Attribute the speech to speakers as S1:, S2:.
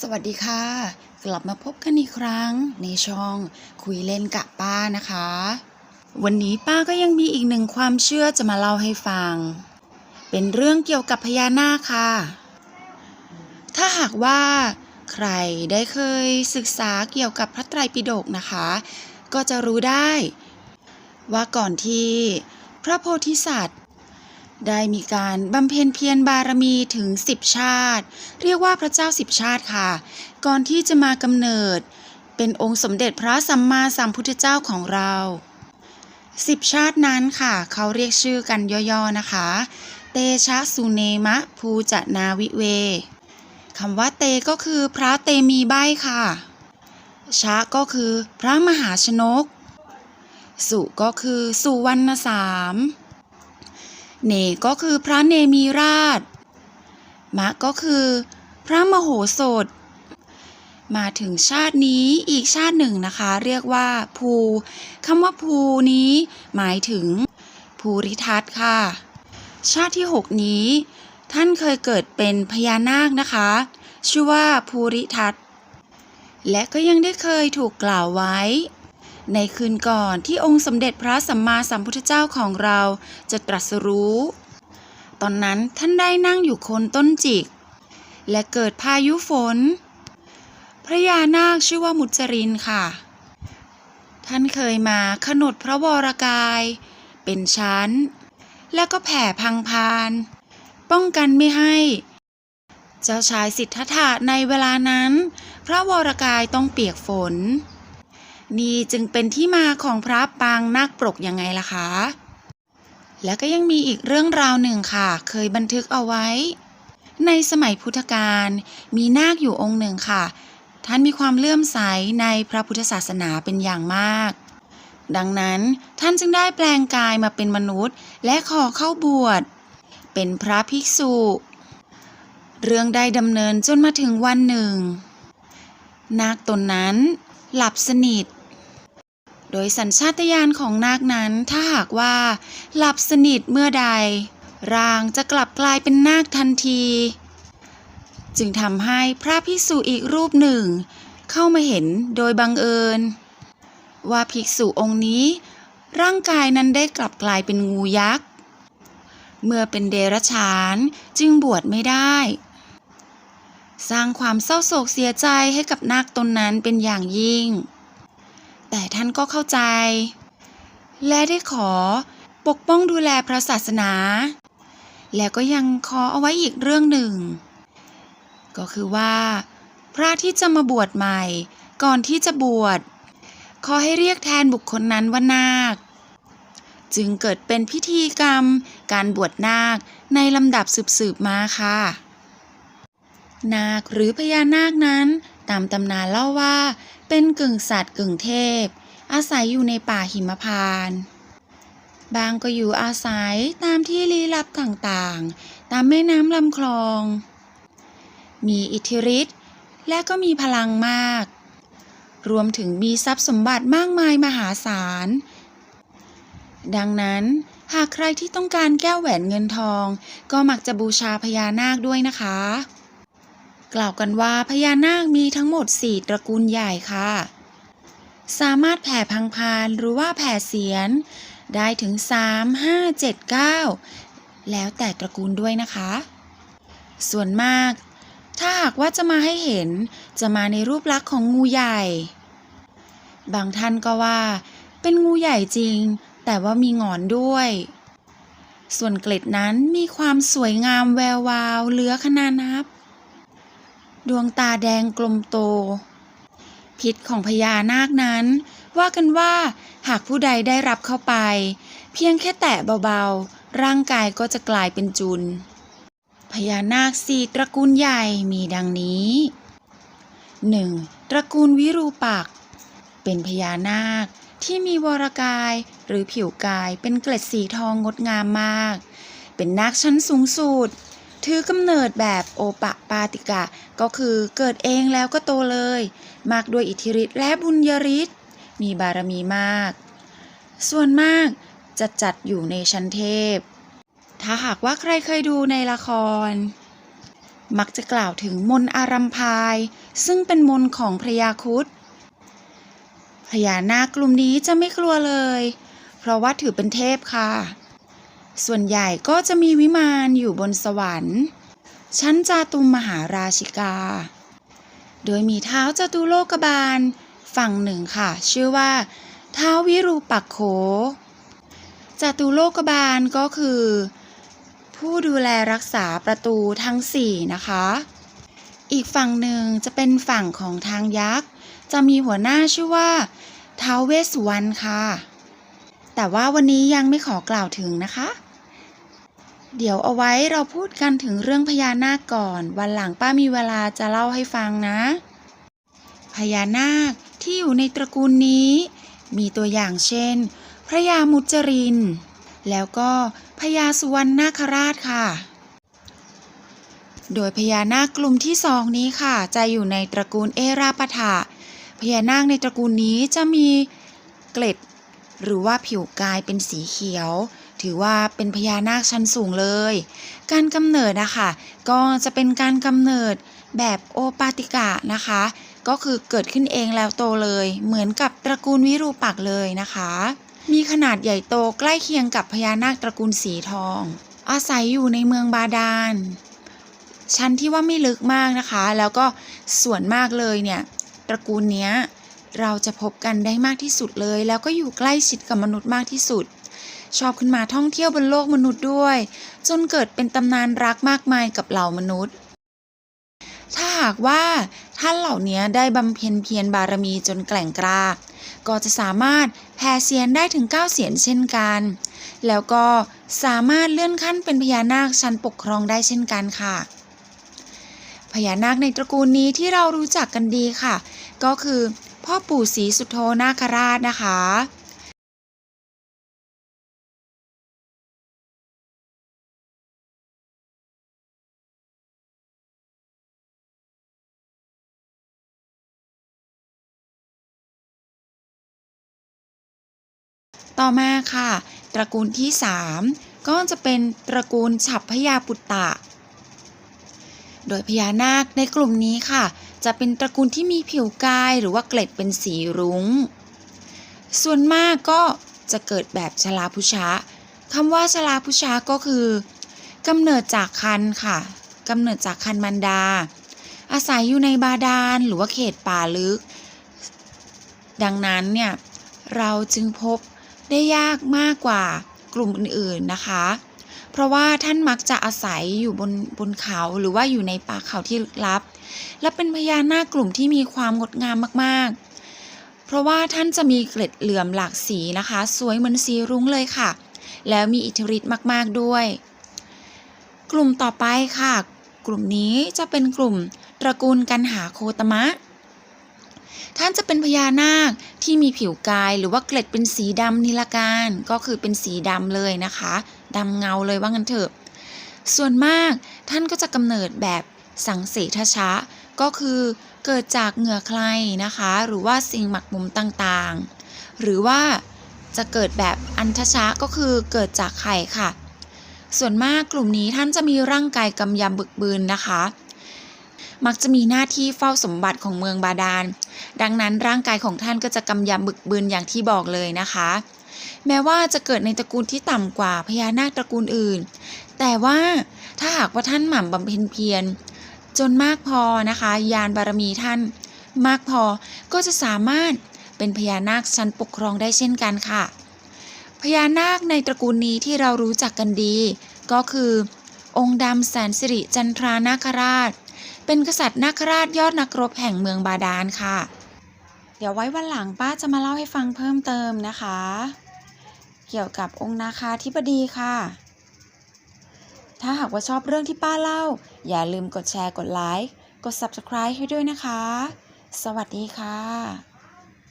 S1: สวัสดีค่ะ กลับมาพบกันอีกครั้งในช่องคุยเล่นกับป้านะคะ วันนี้ป้าก็ยังมีอีกหนึ่งความเชื่อจะมาเล่าให้ฟัง เป็นเรื่องเกี่ยวกับพญานาคค่ะ ถ้าหากว่าใครได้เคยศึกษาเกี่ยวกับพระไตรปิฎกนะคะ ก็จะรู้ได้ ว่าก่อนที่พระโพธิสัตว์ ได้มีการบำเพ็ญเพียรบารมีถึง10ชาติ เรียกว่าพระเจ้าสิบชาติค่ะ ก่อนที่จะมากำเนิด เป็นองค์สมเด็จพระสัมมาสัมพุทธเจ้าของเราสิบชาตินั้นค่ะ เขาเรียกชื่อกันย่อๆนะคะ เตชะสุเนมะภูจนาวิเวคำว่าเตก็คือพระเตมีใบค่ะ ชะก็คือพระมหาชนก สุก็คือสุวรรณสาม เนก็คือพระเนมีราช มะก็คือ พระมโหสถ มาถึงชาตินี้อีกชาติหนึ่งนะคะ เรียกว่าภูคำว่าภูนี้ หมายถึงภูริทัตค่ะ ชาติที่หกนี้ ท่านเคยเกิดเป็นพญานาคนะคะ ชื่อว่าภูริทัตและก็ยังได้เคยถูกกล่าวไว้ ในคืนก่อนที่องค์สมเด็จพระสัมมาสัมพุทธเจ้าของเราจะตรัสรู้ ตอนนั้นท่านได้นั่งอยู่โคนต้นจิก และเกิดพายุฝน พระยานาคชื่อว่ามุจรินค่ะ ท่านเคยมาขนดพระวรกาย เป็นชั้น และก็แผ่พังพาน ป้องกันไม่ให้ เจ้าชายสิทธัตถะในเวลานั้น พระวรกายต้องเปียกฝน นี่จึงเป็นที่มาของพระปางนาคปรกยังไงล่ะคะ แล้วก็ยังมีอีกเรื่องราวหนึ่งค่ะ เคยบันทึกเอาไว้ ในสมัยพุทธกาลมีนาคอยู่องค์หนึ่งค่ะ ท่านมีความเลื่อมใสในพระพุทธศาสนาเป็นอย่างมาก ดังนั้นท่านจึงได้แปลงกายมาเป็นมนุษย์ และขอเข้าบวช เป็นพระภิกษุ เรื่องได้ดำเนินจนมาถึงวันหนึ่งนาคตนนั้นหลับสนิท โดยสัญชาตญาณของนาคนั้นถ้าหากว่า หลับสนิทเมื่อใด ร่างจะกลับกลายเป็นนาคทันที จึงทำให้พระภิกษุอีกรูปหนึ่ง เข้ามาเห็นโดยบังเอิญ ว่าภิกษุองค์นี้ ร่างกายนั้นได้กลับกลายเป็นงูยักษ์ เมื่อเป็นเดรัจฉานจึงบวชไม่ได้สร้างความเศร้าโศกเสียใจให้กับนาคตนนั้นเป็นอย่างยิ่ง แต่ท่านก็เข้าใจ และได้ขอปกป้องดูแลพระศาสนา และก็ยังขอเอาไว้อีกเรื่องหนึ่ง ก็คือว่า พระที่จะมาบวชใหม่ ก่อนที่จะบวชขอให้เรียกแทนบุคคลนั้นว่านาค จึงเกิดเป็นพิธีกรรม การบวชนาคในลำดับสืบๆมาค่ะ นาคหรือพญานาคนั้น ตามตำนานเล่าว่า เป็นกึ่งสัตว์กึ่งเทพ อาศัยอยู่ในป่าหิมพานต์บางก็อยู่อาศัยตามที่ลี้ลับต่างๆ ตามแม่น้ำลำคลอง มีอิทธิฤทธิ์และก็มีพลังมาก รวมถึงมีทรัพย์สมบัติมากมายมหาศาล ดังนั้นหากใครที่ต้องการแก้วแหวนเงินทอง ก็มักจะบูชาพญานาคด้วยนะคะ กล่าวกันว่าพญานาคมีทั้งหมด 4 ตระกูลใหญ่ค่ะ สามารถแผ่พังพานหรือว่าแผ่เสียน ได้ถึง 3 5 7 9 แล้วแต่ตระกูลด้วยนะคะ ส่วนมาก ถ้าหากว่าจะมาให้เห็นจะมาในรูปลักษณ์ของงูใหญ่ บางท่านก็ว่า เป็นงูใหญ่จริง แต่ว่ามีหงอนด้วย ส่วนเกล็ดนั้นมีความสวยงามแวววาวเหลือขนานับ ดวงตาแดงกลมโต พิษของพญานาคนั้น ว่ากันว่าหากผู้ใดได้รับเข้าไป เพียงแค่แตะเบาๆ ร่างกายก็จะกลายเป็นจุน พญานาคสี่ตระกูลใหญ่มีดังนี้ 1. ตระกูลวิรูปักษ์เป็นพญานาคที่มีวรกายหรือผิวกายเป็นเกล็ดสีทองงดงามมาก เป็นนาคชั้นสูงสุด ถือกำเนิดแบบโอปะปาติกะ ก็คือเกิดเองแล้วก็โตเลย มากด้วยอิทธิฤทธิ์และบุญยฤทธิ์มีบารมีมาก ส่วนมากจะจัดอยู่ในชั้นเทพ ถ้าหากว่าใครเคยดูในละคร มักจะกล่าวถึงมนอารัมพาย ซึ่งเป็นมนต์ของพระยาครุฑพญานาคกลุ่มนี้จะไม่กลัวเลย เพราะว่าถือเป็นเทพค่ะ ส่วนใหญ่ก็จะมีวิมานอยู่บนสวรรค์ ชั้นจาตุมมหาราชิกา โดยมีเท้าจตุโลกบาล ฝั่งหนึ่งค่ะ ชื่อว่าเท้าวิรูปักโขจตุโลกบาลก็คือ ผู้ดูแลรักษาประตูทั้งสี่นะคะ อีกฝั่งหนึ่งจะเป็นฝั่งของทางยักษ์ จะมีหัวหน้าชื่อว่าท้าวเวสสุวรรณค่ะ แต่ว่าวันนี้ยังไม่ขอกล่าวถึงนะคะ เดี๋ยวเอาไว้เราพูดกันถึงเรื่องพญานาคก่อน วันหลังป้ามีเวลาจะเล่าให้ฟังนะ พญานาคที่อยู่ในตระกูลนี้ มีตัวอย่างเช่น พระยามุจริน แล้วก็พญาสุวรรณนาคราชค่ะ โดยพญานาคกลุ่มที่สองนี้ค่ะ จะอยู่ในตระกูลเอราปะทะพญานาคในตระกูลนี้จะมีเกล็ด หรือว่าผิวกายเป็นสีเขียว ถือว่าเป็นพญานาคชั้นสูงเลย การกำเนิดนะคะก็จะเป็นการกำเนิดแบบโอปาติกะนะคะ ก็คือเกิดขึ้นเองแล้วโตเลย เหมือนกับตระกูลวิรูปักษ์เลยนะคะ มีขนาดใหญ่โตใกล้เคียงกับพญานาคตระกูลสีทอง อาศัยอยู่ในเมืองบาดาลชั้นที่ว่าไม่ลึกมากนะคะ แล้วก็ส่วนมากเลยเนี่ยตระกูลเนี้ยเราจะพบกันได้มากที่สุดเลย แล้วก็อยู่ใกล้ชิดกับมนุษย์มากที่สุด ชอบขึ้นมาท่องเที่ยวบนโลกมนุษย์ด้วย จนเกิดเป็นตำนานรักมากมายกับเหล่ามนุษย์ ถ้าหากว่าท่านเหล่านี้ได้บำเพ็ญเพียรบารมีจนแกล่งกล้าก็จะสามารถแผ่เสียนได้ถึง 9 เสียนเช่นกัน แล้วก็สามารถเลื่อนขั้นเป็นพญานาคชั้นปกครองได้เช่นกันค่ะ พญานาคในตระกูลนี้ที่เรารู้จักกันดีค่ะ ก็คือพ่อปู่ศรีสุโธนาคราชนะคะ ต่อมาค่ะ ตระกูลที่ 3 ก็จะเป็นตระกูลฉับพยาปุตตะ โดยพญานาคในกลุ่มนี้ค่ะ จะเป็นตระกูลที่มีผิวกายหรือว่าเกล็ดเป็นสีรุง้ง ส่วนมากก็จะเกิดแบบชลาพุชะคำว่าชลาพุชะก็คือกำเนิดจากคันค่ะกำเนิดจากคันมันดา อาศัยอยู่ในบาดาลหรือว่าเขตป่าลึก ดังนั้นเนี่ยเราจึงพบ ได้ยากมากกว่ากลุ่มอื่นๆนะคะ เพราะว่าท่านมักจะอาศัยอยู่บนบนเขาหรือว่าอยู่ในป่าเขาที่ลึกลับ และเป็นพญานาคกลุ่มที่มีความงดงามมากๆ เพราะว่าท่านจะมีเกล็ดเหลื่อมหลากสีนะคะ สวยเหมือนสีรุ้งเลยค่ะ แล้วมีอิทธิฤทธิ์มากๆด้วย กลุ่มต่อไปค่ะ กลุ่มนี้จะเป็นกลุ่มตระกูลกันหาโคตมะ ท่านจะเป็นพญานาคที่มีผิวกายหรือว่าเกล็ดเป็นสีดำนิลการก็คือเป็นสีดำเลยนะคะดำเงาเลยว่างั้นเถอะ ส่วนมากท่านก็จะกำเนิดแบบสังเสทชะ ก็คือเกิดจากเหงื่อใครนะคะ หรือว่าสิ่งหมักหมมต่างๆ หรือว่าจะเกิดแบบอันทชะก็คือเกิดจากไข่ค่ะ ส่วนมากกลุ่มนี้ท่านจะมีร่างกายกำยำบึกบืนนะคะ มักจะมีหน้าที่เฝ้าสมบัติของเมืองบาดาล ดังนั้นร่างกายของท่านก็จะกำยำบึกบืนอย่างที่บอกเลยนะคะ แม้ว่าจะเกิดในตระกูลที่ต่ำกว่าพญานาคตระกูลอื่น แต่ว่าถ้าหากว่าท่านหมั่นบำเพ็ญเพียรจนมากพอนะคะ ยานบารมีท่านมากพอก็จะสามารถเป็นพญานาคชั้นปกครองได้เช่นกันค่ะ พญานาคในตระกูลนี้ที่เรารู้จักกันดี ก็คือ องค์ดำแสนสิริจันทรานาคราช เป็นกษัตริย์นักราชยอดนักรบแห่งเมืองบาดาลค่ะ เดี๋ยวไว้วันหลังป้าจะมาเล่าให้ฟังเพิ่มเติมนะคะ เกี่ยวกับองค์นาคาธิบดีค่ะ ถ้าหากว่าชอบเรื่องที่ป้าเล่า อย่าลืมกดแชร์กดไลค์กด Subscribe ให้ด้วยนะคะ สวัสดีค่ะ